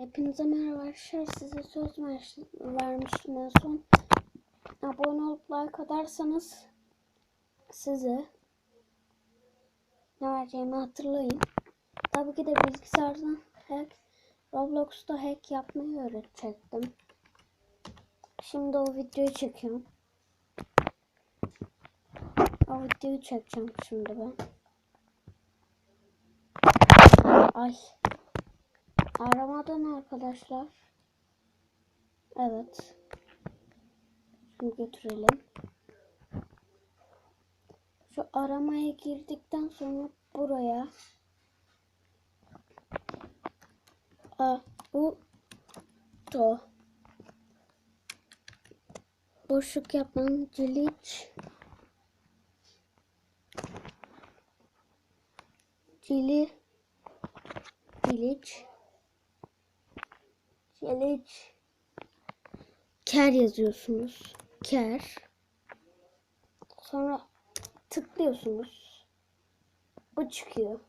Hepinize merhaba arkadaşlar. Size söz ver- vermiştim en son. Abone olup like atarsanız size ne vereceğimi hatırlayın. Tabii ki de bilgisayardan hack, Roblox'ta hack yapmayı öğretecektim. Şimdi o videoyu çekiyorum. O videoyu çekeceğim şimdi ben. Ay. Aramadan arkadaşlar. Evet. Şimdi götürelim. Şu aramaya girdikten sonra buraya A bu to boşluk yapan ciliç cili ciliç ciliç ker yazıyorsunuz. Ker. Sonra tıklıyorsunuz. Bu çıkıyor.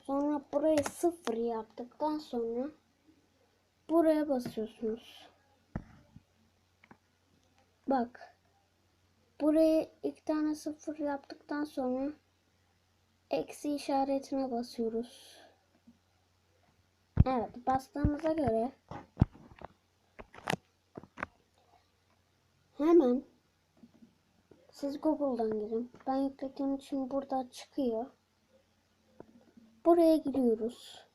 Sonra burayı sıfır yaptıktan sonra buraya basıyorsunuz. Bak. Buraya iki tane sıfır yaptıktan sonra eksi işaretine basıyoruz. Evet bastığımıza göre hemen siz Google'dan girin. Ben yüklediğim için burada çıkıyor. Buraya giriyoruz.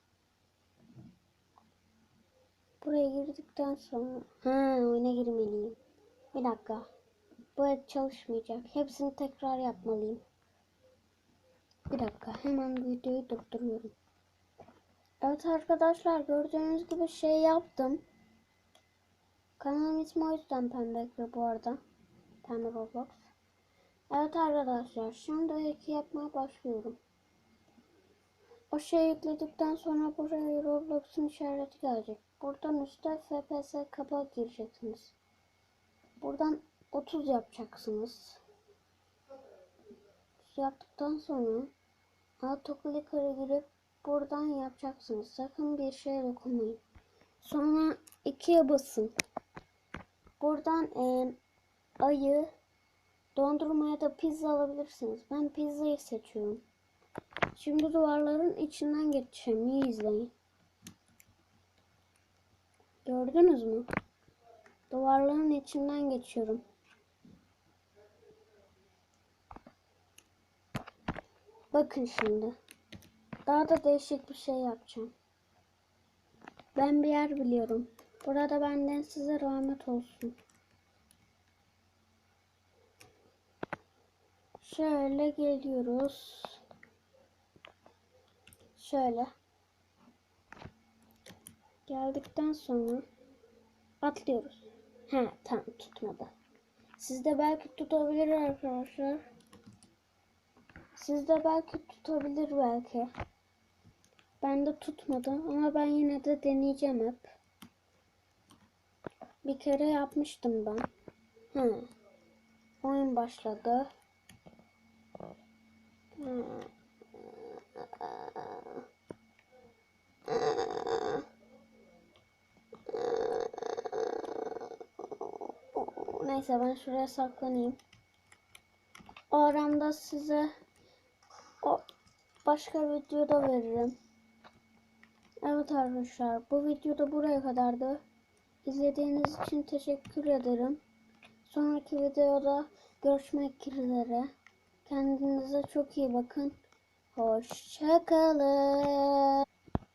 Buraya girdikten sonra ha oyuna girmeliyim. Bir dakika. Bu et çalışmayacak. Hepsini tekrar yapmalıyım. Bir dakika. Hemen videoyu durduruyorum. Evet arkadaşlar gördüğünüz gibi şey yaptım. Kanalım ismi o yüzden Pembe bu arada. Pembe Roblox. Evet arkadaşlar şimdi hack yapmaya başlıyorum. O şey yükledikten sonra buraya Roblox'un işareti gelecek. Buradan üstte FPS kaba gireceksiniz. Buradan 30 yapacaksınız. 30 yaptıktan sonra autoclicker'a girip buradan yapacaksınız. Sakın bir şeye dokunmayın. Sonra ikiye basın. Buradan e, ayı, dondurma ya da pizza alabilirsiniz. Ben pizzayı seçiyorum. Şimdi duvarların içinden geçeceğim. İyi izleyin. Gördünüz mü? Duvarların içinden geçiyorum. Bakın şimdi. Daha da değişik bir şey yapacağım. Ben bir yer biliyorum. Burada benden size rahmet olsun. Şöyle geliyoruz. Şöyle. Geldikten sonra atlıyoruz. He tamam tutmadı. Sizde belki tutabilir arkadaşlar. Sizde belki tutabilir belki. Bende tutmadı ama ben yine de deneyeceğim hep. Bir kere yapmıştım ben. He. Oyun başladı. Hı. Neyse ben şuraya saklanayım. O aramda size o başka videoda veririm. Evet arkadaşlar bu videoda buraya kadardı. İzlediğiniz için teşekkür ederim. Sonraki videoda görüşmek üzere. Kendinize çok iyi bakın. Hoşçakalın.